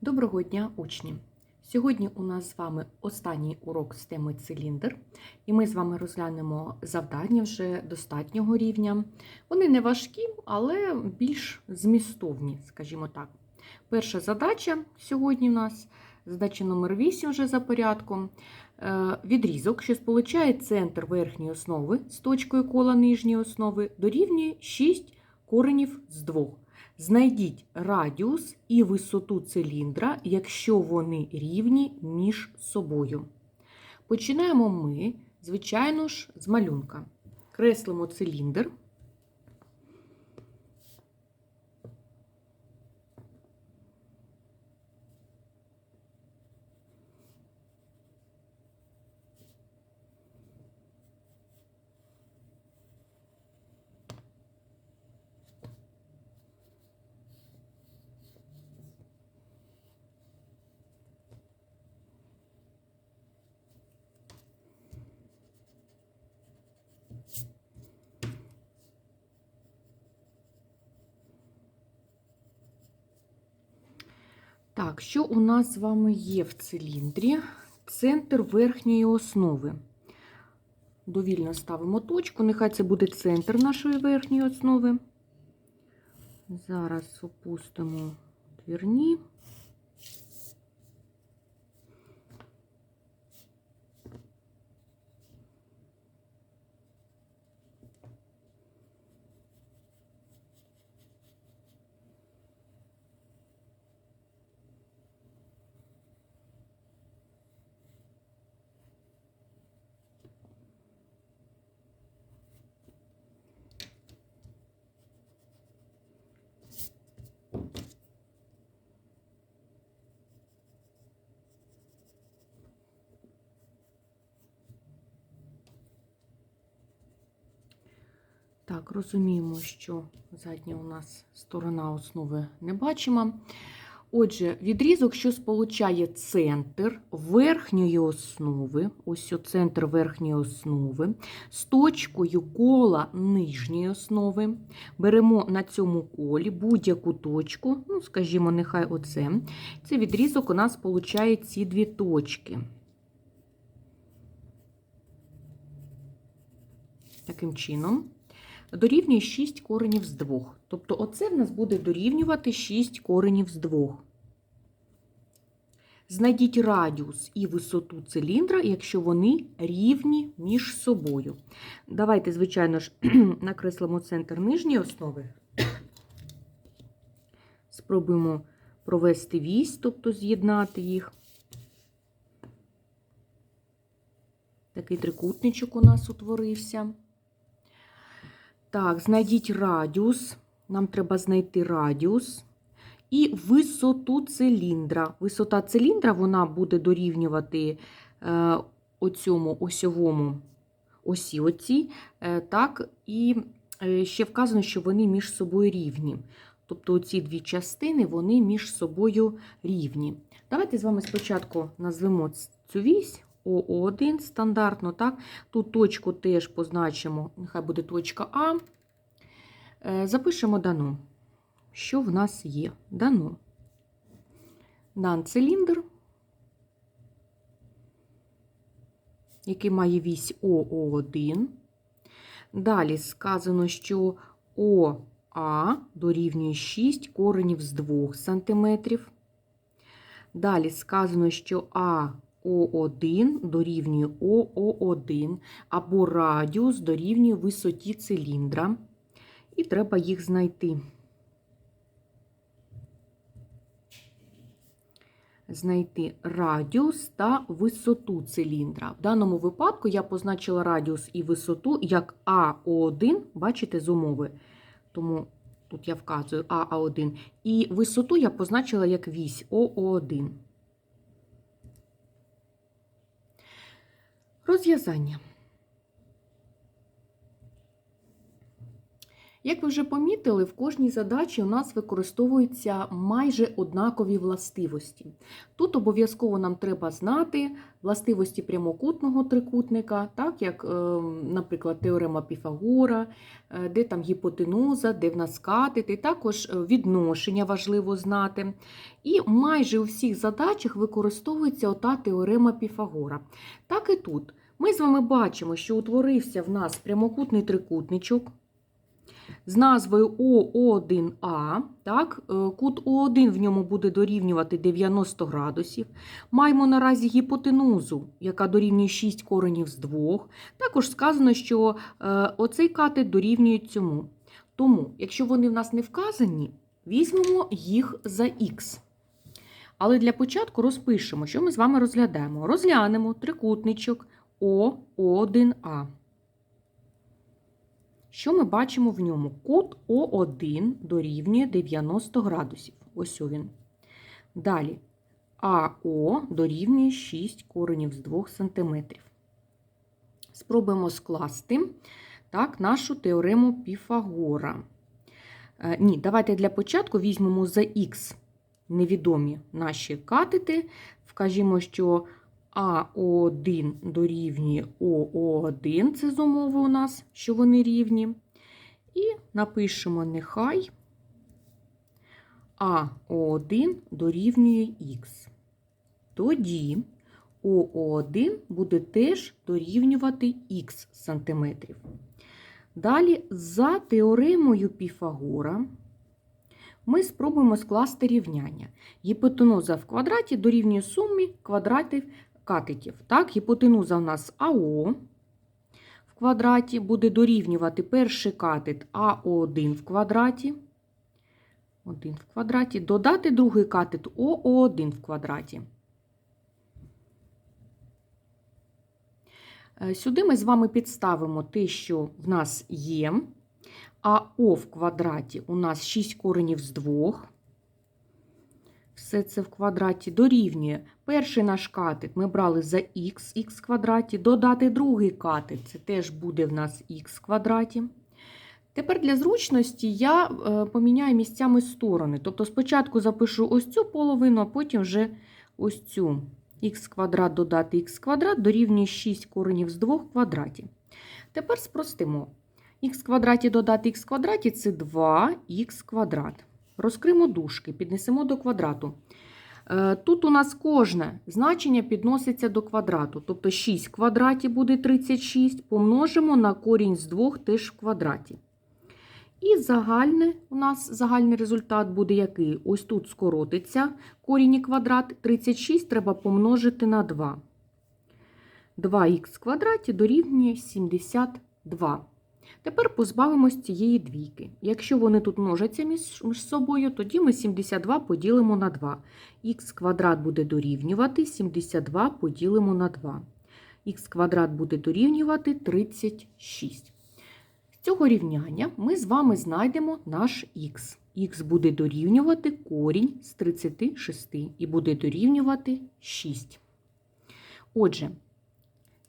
Доброго дня, учні! Сьогодні у нас з вами останній урок з теми циліндр, і ми з вами розглянемо завдання вже достатнього рівня. Вони не важкі, але більш змістовні, скажімо так. Перша задача сьогодні у нас задача номер 8 вже за порядком. Е, Відрізок, що сполучає центр верхньої основи з точкою кола нижньої основи, дорівнює 6 коренів з 2. Знайдіть радіус і висоту циліндра, якщо вони рівні між собою. Починаємо ми, звичайно ж, з малюнка. Креслимо циліндр. Так, що у нас з вами є в циліндрі? Центр верхньої основи. Довільно ставимо точку, нехай це буде центр нашої верхньої основи. Зараз опустимо двірні. Так, розуміємо, що задня у нас сторона основи не бачимо. Отже, відрізок, що сполучає центр верхньої основи, ось центр верхньої основи, з точкою кола нижньої основи. Беремо на цьому колі будь-яку точку, ну, скажімо, нехай оце. Цей відрізок у нас сполучає ці дві точки. Таким чином дорівнює 6 коренів з 2. Тобто оце в нас буде дорівнювати 6 коренів з 2. Знайдіть радіус і висоту циліндра, якщо вони рівні між собою. Давайте, звичайно ж, накреслимо центр нижньої основи. Спробуємо провести вісь, тобто з'єднати їх. Такий трикутничок у нас утворився. Так, знайдіть радіус. Нам треба знайти радіус і висоту циліндра. Висота циліндра вона буде дорівнювати е, оцьому осьовому осі. Оці, е, так, І е, ще вказано, що вони між собою рівні. Тобто ці дві частини вони між собою рівні. Давайте з вами спочатку назвемо цю вісь. ОО1 стандартно, так? Тут точку теж позначимо, нехай буде точка А. Запишемо дано. Що в нас є? Дано. Дан циліндр, який має вісь ОО1. Далі сказано, що ОА дорівнює 6 коренів з 2 см. Далі сказано, що А о1 дорівнює ОО1 або радіус дорівнює висоті циліндра, і треба їх знайти. Знайти радіус та висоту циліндра. В даному випадку я позначила радіус і висоту як АО1, бачите, з умови. Тому тут я вказую АА1. І висоту я позначила як вісь ОО1. Розв'язання. Як ви вже помітили, в кожній задачі у нас використовуються майже однакові властивості. Тут обов'язково нам треба знати властивості прямокутного трикутника, так як, е, наприклад, теорема Піфагора, е, де там гіпотенуза, де в нас катети, також е, відношення важливо знати. І майже у всіх задачах використовується ота теорема Піфагора. Так і тут. Ми з вами бачимо, що утворився в нас прямокутний трикутничок з назвою О1А. Так? е, Кут О1 в ньому буде дорівнювати 90 градусів. Маємо наразі гіпотенузу, яка дорівнює 6 коренів з 2. Також сказано, що е, оцей катет дорівнює цьому. Тому, якщо вони в нас не вказані, візьмемо їх за х. Але для початку розпишемо, що ми з вами розглядаємо. Розглянемо трикутничок О1А. Що ми бачимо в ньому? Кут О1 дорівнює 90 градусів. Ось він. Далі АО дорівнює 6 коренів з 2 см. Спробуємо скласти так, нашу теорему Піфагора. Е, ні, давайте для початку візьмемо за х невідомі наші катети. Вкажімо, що АО1 дорівнює ОО1, це з умови у нас, що вони рівні. І напишемо нехай АО1 дорівнює х. Тоді ОО1 буде теж дорівнювати х сантиметрів. Далі, за теоремою Піфагора, ми спробуємо скласти рівняння. Гіпотенуза в квадраті дорівнює сумі квадратів катетів. Так, гіпотенуза у нас АО в квадраті буде дорівнювати перший катет АО1 в квадраті. 1 в квадраті, додати другий катет ОО1 в квадраті. Е, Сюди ми з вами підставимо те, що в нас є. А О в квадраті у нас 6 коренів з 2. Все це в квадраті дорівнює. Перший наш катет ми брали за х, х квадраті, додати другий катет, це теж буде в нас х квадраті. Тепер для зручності я е, поміняю місцями сторони. Тобто спочатку запишу ось цю половину, а потім вже ось цю х квадрат додати х квадрат дорівнює 6 коренів з 2 в квадраті. Тепер спростимо. х квадраті додати х квадраті це 2х квадрат. Розкримо дужки, піднесемо до квадрату. Е, Тут у нас кожне значення підноситься до квадрату. Тобто 6 в квадраті буде 36, помножимо на корінь з 2 теж в квадраті. І загальне, у нас загальний результат буде який? Ось тут скоротиться корінь і квадрат. 36 треба помножити на 2. 2х в квадраті дорівнює 72. Тепер позбавимось цієї двійки. Якщо вони тут множаться між собою, тоді ми 72 поділимо на 2. Х квадрат буде дорівнювати 72 поділимо на 2. Х квадрат буде дорівнювати 36. З цього рівняння ми з вами знайдемо наш х. Х буде дорівнювати корінь з 36 і буде дорівнювати 6. Отже,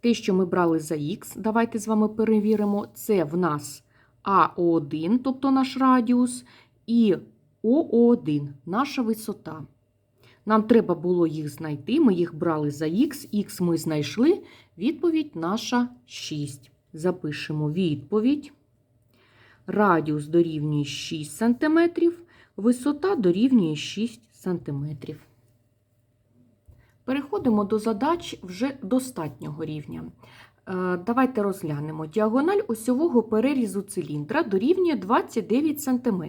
те, що ми брали за х, давайте з вами перевіримо, це в нас АО1, тобто наш радіус, і ОО1, наша висота. Нам треба було їх знайти, ми їх брали за х, х ми знайшли, відповідь наша 6. Запишемо відповідь. Радіус дорівнює 6 см, висота дорівнює 6 см. Переходимо до задач вже достатнього рівня. Е, Давайте розглянемо. Діагональ осьового перерізу циліндра дорівнює 29 см,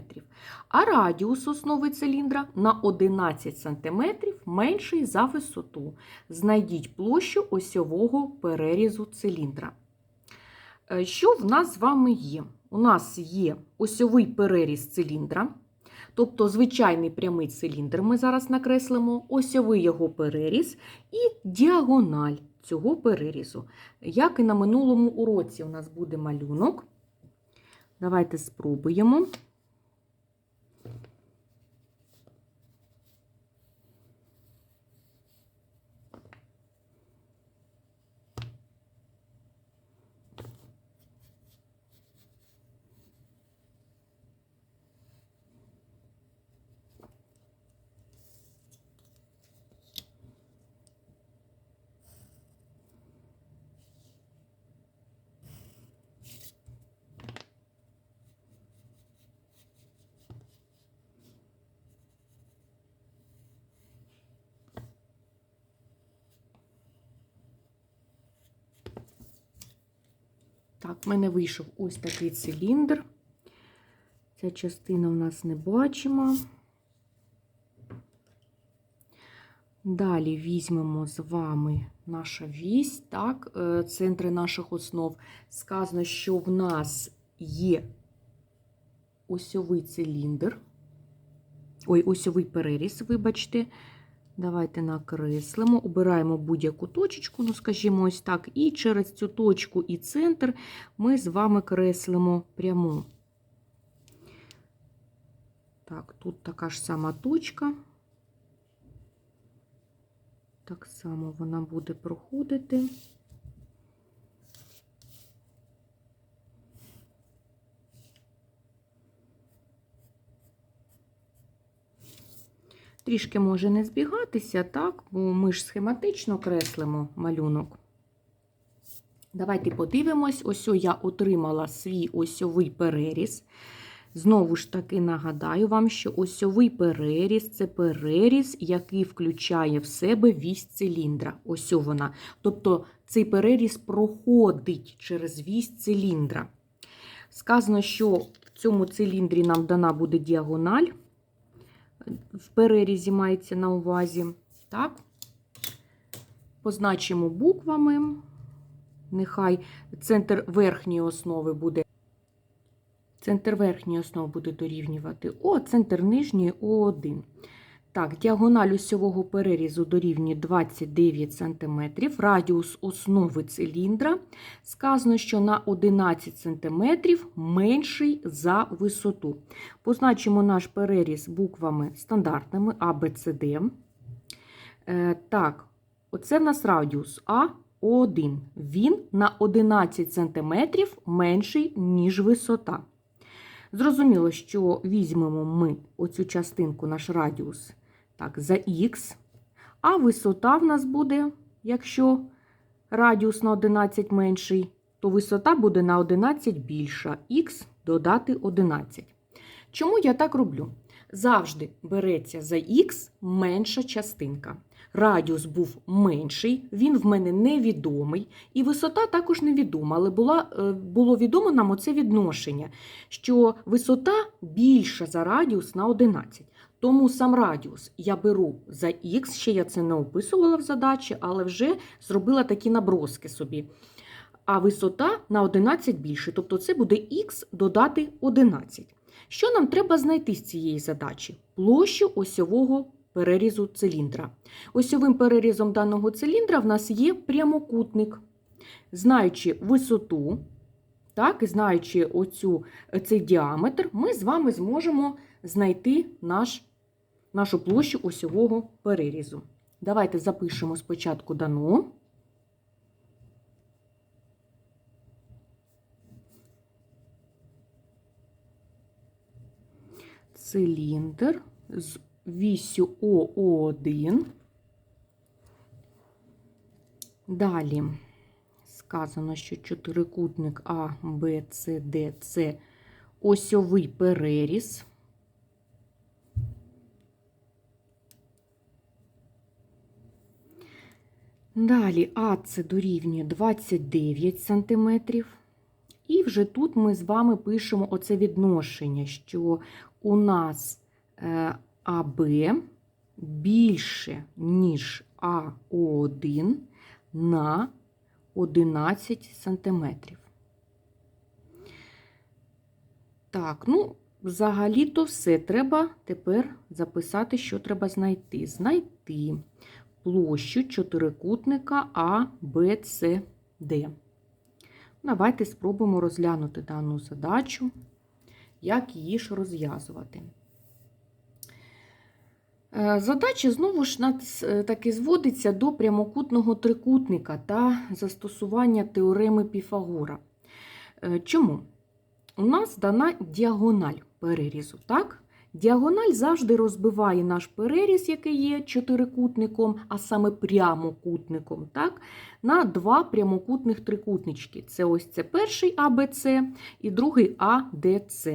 а радіус основи циліндра на 11 см менший за висоту. Знайдіть площу осьового перерізу циліндра. Е, Що в нас з вами є? У нас є осьовий переріз циліндра. Тобто звичайний прямий циліндр ми зараз накреслимо, осьовий його переріз і діагональ цього перерізу. Як і на минулому уроці у нас буде малюнок. Давайте спробуємо. Так, в мене вийшов ось такий циліндр. Ця частина в нас не бачимо. Далі візьмемо з вами наша вісь, так, е, центри наших основ. Сказано, що в нас є осьовий циліндр. Ой, осьовий переріз, вибачте. Давайте накреслимо, обираємо будь-яку точечку, ну, скажімо, ось так, і через цю точку і центр ми з вами креслимо пряму. Так, тут така ж сама точка. Так само вона буде проходити. Трішки може не збігатися, так, бо ми ж схематично креслимо малюнок. Давайте подивимось, ось я отримала свій осьовий переріз. Знову ж таки нагадаю вам, що осьовий переріз це переріз, який включає в себе вісь циліндра. Ось вона. Тобто цей переріз проходить через вісь циліндра. Сказано, що в цьому циліндрі нам дана буде діагональ. В перерізі мається на увазі. Так? Позначимо буквами. Нехай центр верхньої основи буде. Центр верхньої основи буде дорівнювати О, центр нижньої О1. Так, діагональ осьового перерізу дорівнює 29 см, радіус основи циліндра. Сказано, що на 11 см менший за висоту. Позначимо наш переріз буквами стандартними А, Б, С, Д. Е, так, оце в нас радіус А. О1. Він на 11 см менший, ніж висота. Зрозуміло, що візьмемо ми оцю частинку, наш радіус, так, за х, а висота в нас буде, якщо радіус на 11 менший, то висота буде на 11 більша, х додати 11. Чому я так роблю? Завжди береться за х менша частинка. Радіус був менший, він в мене невідомий, і висота також невідома, але була, е, було відомо нам оце відношення, що висота більша за радіус на 11. Тому сам радіус я беру за х, ще я це не описувала в задачі, але вже зробила такі наброски собі. А висота на 11 більше, тобто це буде х додати 11. Що нам треба знайти з цієї задачі? Площу осьового перерізу циліндра. Осьовим перерізом даного циліндра в нас є прямокутник. Знаючи висоту, так, і знаючи оцю, цей діаметр, ми з вами зможемо знайти наш, нашу площу осьового перерізу. Давайте запишемо спочатку дано. Циліндр з вісю ОО1. Далі сказано, що чотирикутник А, Б, С, Д це осьовий переріз. Далі А це дорівнює 29 см. І вже тут ми з вами пишемо оце відношення, що у нас е, АБ більше, ніж АО1 на 11 см. Так, ну, взагалі-то все. Треба тепер записати, що треба знайти. Знайти площу чотирикутника А, Б. Давайте спробуємо розглянути дану задачу, як її ж розв'язувати. Задача знову ж таки зводиться до прямокутного трикутника та застосування теореми Піфагора. Чому? У нас дана діагональ перерізу. так? Діагональ завжди розбиває наш переріз, який є чотирикутником, а саме прямокутником, так? на два прямокутних трикутнички. Це ось це перший АБЦ і другий АДЦ.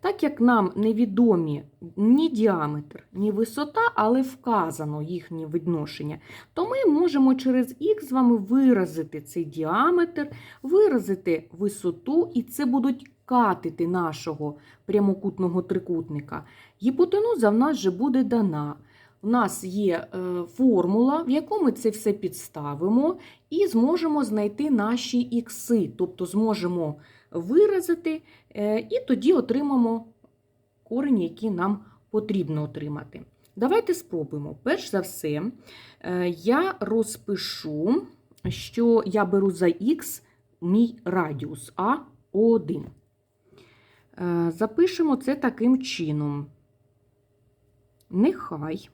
Так як нам невідомі ні діаметр, ні висота, але вказано їхнє відношення, то ми можемо через х з вами виразити цей діаметр, виразити висоту, і це будуть катети нашого прямокутного трикутника. Гіпотенуза в нас вже буде дана. У нас є е, формула, в яку ми це все підставимо, і зможемо знайти наші ікси, тобто зможемо виразити, е, і тоді отримаємо корені, які нам потрібно отримати. Давайте спробуємо. Перш за все, е, я розпишу, що я беру за х мій радіус А1. Е, Запишемо це таким чином. Нехай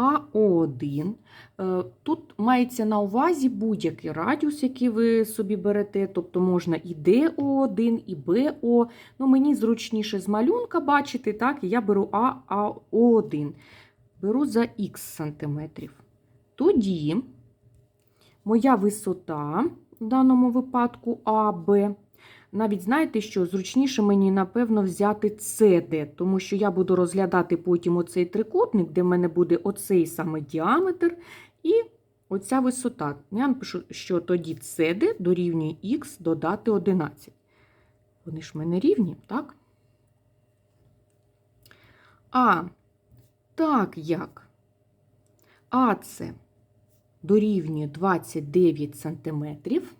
АО1. Е, Тут мається на увазі будь-який радіус, який ви собі берете, тобто можна і ДО1, і БО. Ну, Мені зручніше з малюнка бачити, так, і я беру АО1. Беру за х сантиметрів. Тоді моя висота в даному випадку АБ. Навіть знаєте, що зручніше мені, напевно, взяти CD, тому що я буду розглядати потім оцей трикутник, де в мене буде оцей саме діаметр і оця висота. Я напишу, що тоді CD дорівнює х додати 11. Вони ж в мене рівні, так? А так як АЦ дорівнює 29 сантиметрів,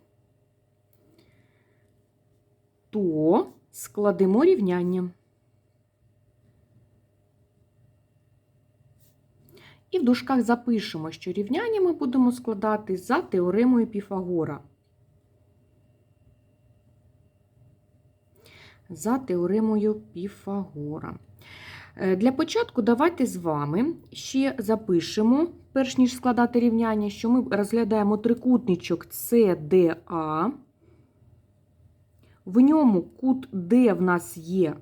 то складемо рівняння. І в дужках запишемо, що рівняння ми будемо складати за теоремою Піфагора. За теоремою Піфагора. Е, Для початку давайте з вами ще запишемо, перш ніж складати рівняння, що ми розглядаємо трикутничок CDA. В ньому кут D в нас є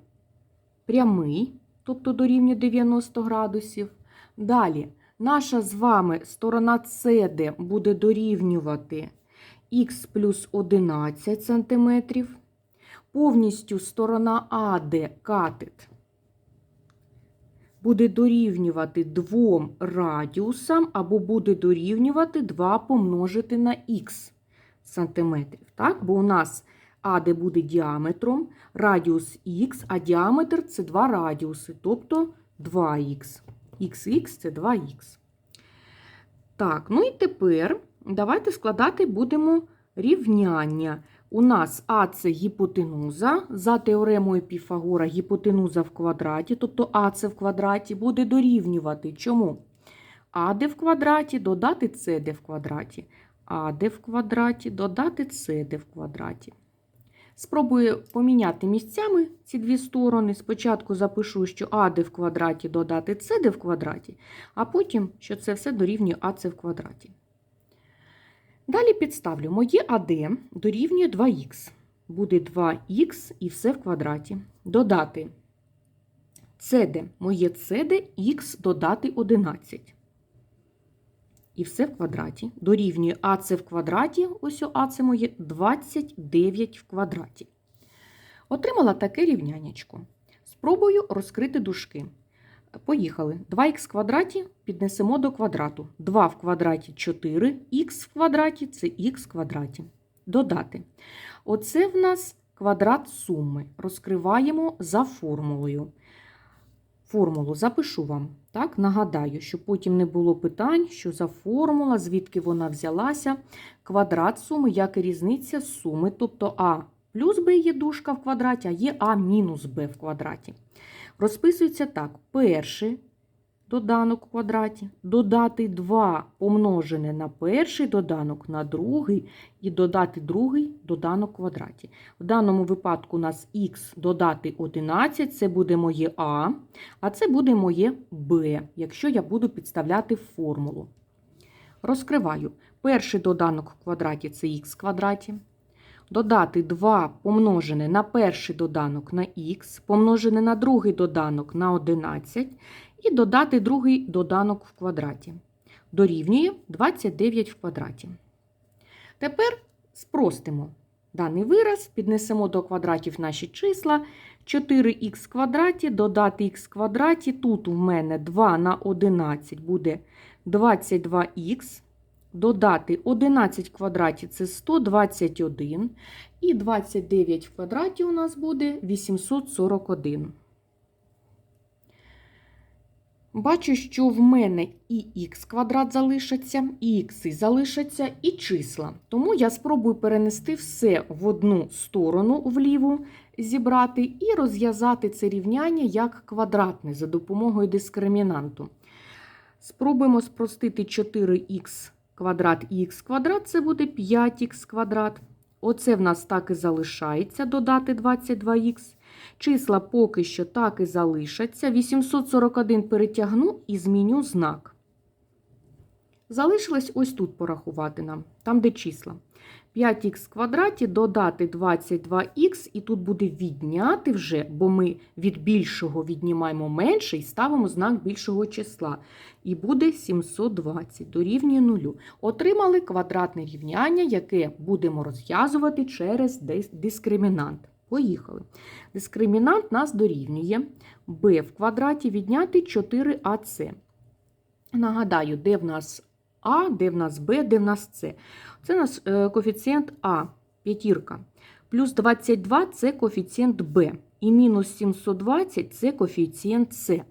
прямий, тобто дорівнює 90 градусів. Далі, наша з вами сторона CD буде дорівнювати х плюс 11 см. Повністю сторона AD катет буде дорівнювати двом радіусам або буде дорівнювати 2 помножити на х сантиметрів. Так? Бо у нас АД буде діаметром, радіус х, а діаметр це 2 радіуси, тобто 2х. XX це 2х. Так, ну і тепер давайте складати будемо рівняння. У нас А це гіпотенуза. За теоремою Піфагора гіпотенуза в квадраті, тобто АЦ в квадраті буде дорівнювати. Чому? АД в квадраті додати СД в квадраті. АД в квадраті додати СД в квадраті. Спробую поміняти місцями ці дві сторони. Спочатку запишу, що АД в квадраті додати СД в квадраті, а потім, що це все дорівнює АЦ в квадраті. Далі підставлю моє АД дорівнює 2х. Буде 2х і все в квадраті. Додати СД, моє СД х додати 11. І все в квадраті. Дорівнює АЦ в квадраті, ось АЦ моє 29 в квадраті. Отримала таке рівнянячко. Спробую розкрити дужки. Поїхали. 2х в квадраті піднесемо до квадрату. 2 в квадраті 4, х в квадраті це х в квадраті. Додати. Оце в нас квадрат суми. Розкриваємо за формулою. Формулу запишу вам. Так, Нагадаю, щоб потім не було питань, що за формула, звідки вона взялася. Квадрат суми, як і різниця суми, тобто А плюс Б є дужка в квадраті, а є А мінус Б в квадраті. Розписується так: перший доданок в квадраті, додати 2 помножене на перший доданок на другий, і додати другий доданок в квадраті. В даному випадку у нас х додати 11, це буде моє А, а це буде моє Б, якщо я буду підставляти формулу. Розкриваю. Перший доданок в квадраті це х квадраті. Додати 2 помножене на перший доданок на х, помножене на другий доданок на 11, і додати другий доданок в квадраті. Дорівнює 29 в квадраті. Тепер спростимо. даний вираз, піднесемо до квадратів наші числа. 4х квадраті додати х квадраті. Тут у мене 2 на 11 буде 22х. Додати 11 в квадраті це 121. І 29 в квадраті у нас буде 841. Бачу, що в мене і х квадрат залишаться, і х залишаться, і числа. Тому я спробую перенести все в одну сторону вліву, зібрати і розв'язати це рівняння як квадратне за допомогою дискримінанту. Спробуємо спростити 4х квадрат і х квадрат, це буде 5х квадрат. Оце в нас так і залишається додати 22х. Числа поки що так і залишаться. 841 перетягну і зміню знак. Залишилось ось тут порахувати нам, там, де числа. 5х в квадраті додати 22х, і тут буде відняти вже, бо ми від більшого віднімаємо менше і ставимо знак більшого числа. І буде 720 дорівнює 0. Отримали квадратне рівняння, яке будемо розв'язувати через дискримінант. Поїхали. Дискримінант нас дорівнює b в квадраті відняти 4ac. Нагадаю, де в нас А, де в нас Б, де в нас С. Це у нас коефіцієнт А, п'ятірка. Плюс 22 це коефіцієнт Б. І мінус 720 це коефіцієнт С.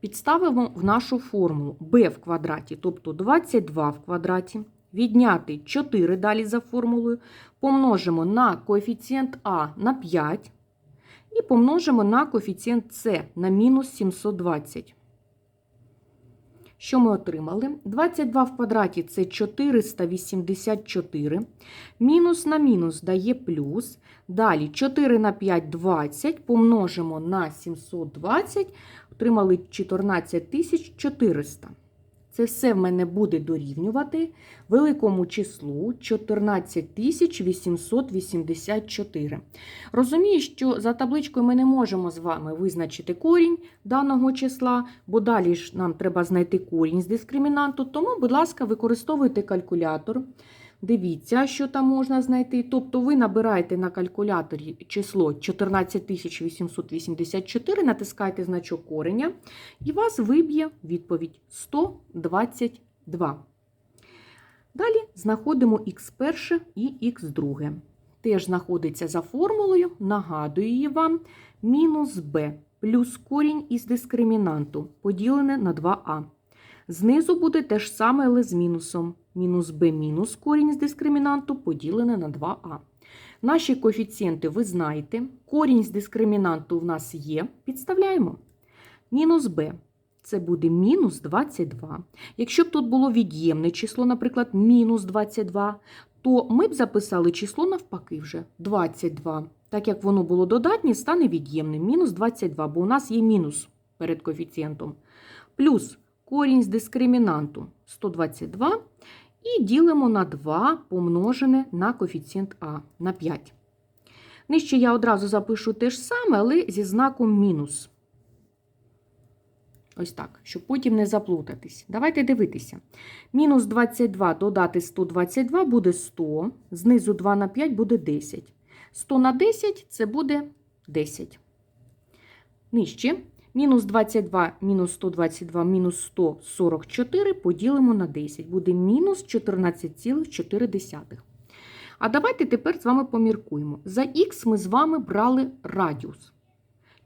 Підставимо в нашу формулу b в квадраті, тобто 22 в квадраті. Відняти 4 далі за формулою, помножимо на коефіцієнт А на 5 і помножимо на коефіцієнт С на мінус 720. Що ми отримали? 22 в квадраті це 484. Мінус на мінус дає плюс. Далі 4 на 5 20, помножимо на 720, отримали 14400. Це все в мене буде дорівнювати великому числу 14884. Розумію, що за табличкою ми не можемо з вами визначити корінь даного числа, бо далі ж нам треба знайти корінь з дискримінанту. Тому, будь ласка, використовуйте калькулятор. Дивіться, що там можна знайти. Тобто ви набираєте на калькуляторі число 14884, натискаєте значок кореня, і вас виб'є відповідь 122. Далі знаходимо х1 і х2. Теж знаходиться за формулою, нагадую її вам, мінус b плюс корінь із дискримінанту поділене на 2а. Знизу буде те ж саме, але з мінусом. Мінус b мінус корінь з дискримінанту поділене на 2а. Наші коефіцієнти ви знаєте. Корінь з дискримінанту в нас є. Підставляємо. Мінус b. Це буде мінус 22. Якщо б тут було від'ємне число, наприклад, мінус 22, то ми б записали число навпаки вже 22. Так як воно було додатнє, стане від'ємним. Мінус 22, бо у нас є мінус перед коефіцієнтом. Плюс корінь з дискримінанту 122 і ділимо на 2 помножене на коефіцієнт А на 5. Нижче я одразу запишу те ж саме, але зі знаком мінус. Ось так, щоб потім не заплутатись. Давайте дивитися. Мінус 22 додати 122 буде 100, знизу 2 на 5 буде 10. 100 на 10 це буде 10. Нижче. Мінус 22, мінус 122, мінус 144 поділимо на 10. Буде мінус 14,4. А давайте тепер з вами поміркуємо. За х ми з вами брали радіус.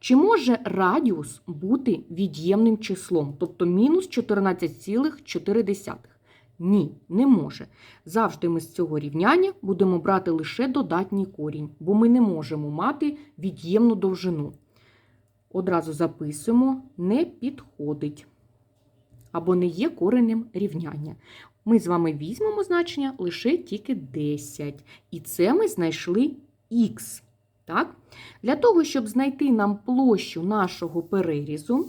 Чи може радіус бути від'ємним числом, тобто мінус 14,4? Ні, не може. Завжди ми з цього рівняння будемо брати лише додатній корінь, бо ми не можемо мати від'ємну довжину. Одразу записуємо, не підходить. Або не є коренем рівняння. Ми з вами візьмемо значення лише тільки 10. І це ми знайшли х. Так? Для того, щоб знайти нам площу нашого перерізу,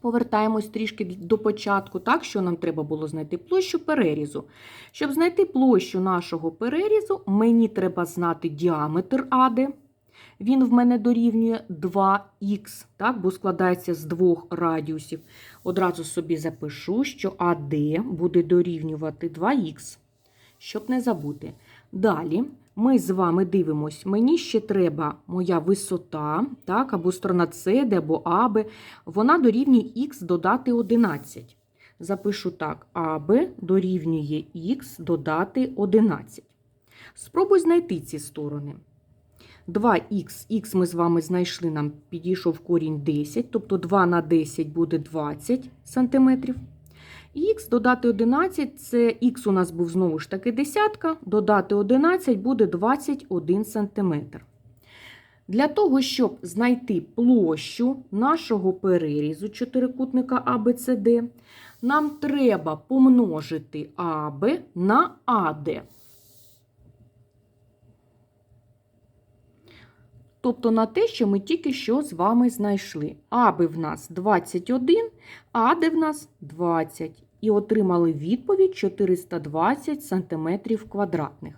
повертаємось трішки до початку, так, що нам треба було знайти площу перерізу. Щоб знайти площу нашого перерізу, мені треба знати діаметр АД. Він в мене дорівнює 2х, так, бо складається з двох радіусів. Одразу собі запишу, що АД буде дорівнювати 2х, щоб не забути. Далі ми з вами дивимось, мені ще треба моя висота, так, або сторона С, або АБ, вона дорівнює х додати 11. Запишу так: АБ дорівнює х додати 11. Спробуй знайти ці сторони. 2х, х ми з вами знайшли, нам підійшов корінь 10, тобто 2 на 10 буде 20 см. Х додати 11, це х у нас був знову ж таки десятка, додати 11 буде 21 см. Для того, щоб знайти площу нашого перерізу чотирикутника ABCD, нам треба помножити АБ на АД. Тобто на те, що ми тільки що з вами знайшли. АБ в нас 21, АД в нас 20. І отримали відповідь 420 см квадратних.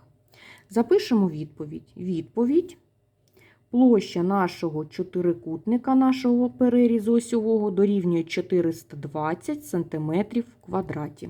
Запишемо відповідь. Відповідь. Площа нашого чотирикутника, нашого перерізу осьового дорівнює 420 см квадраті.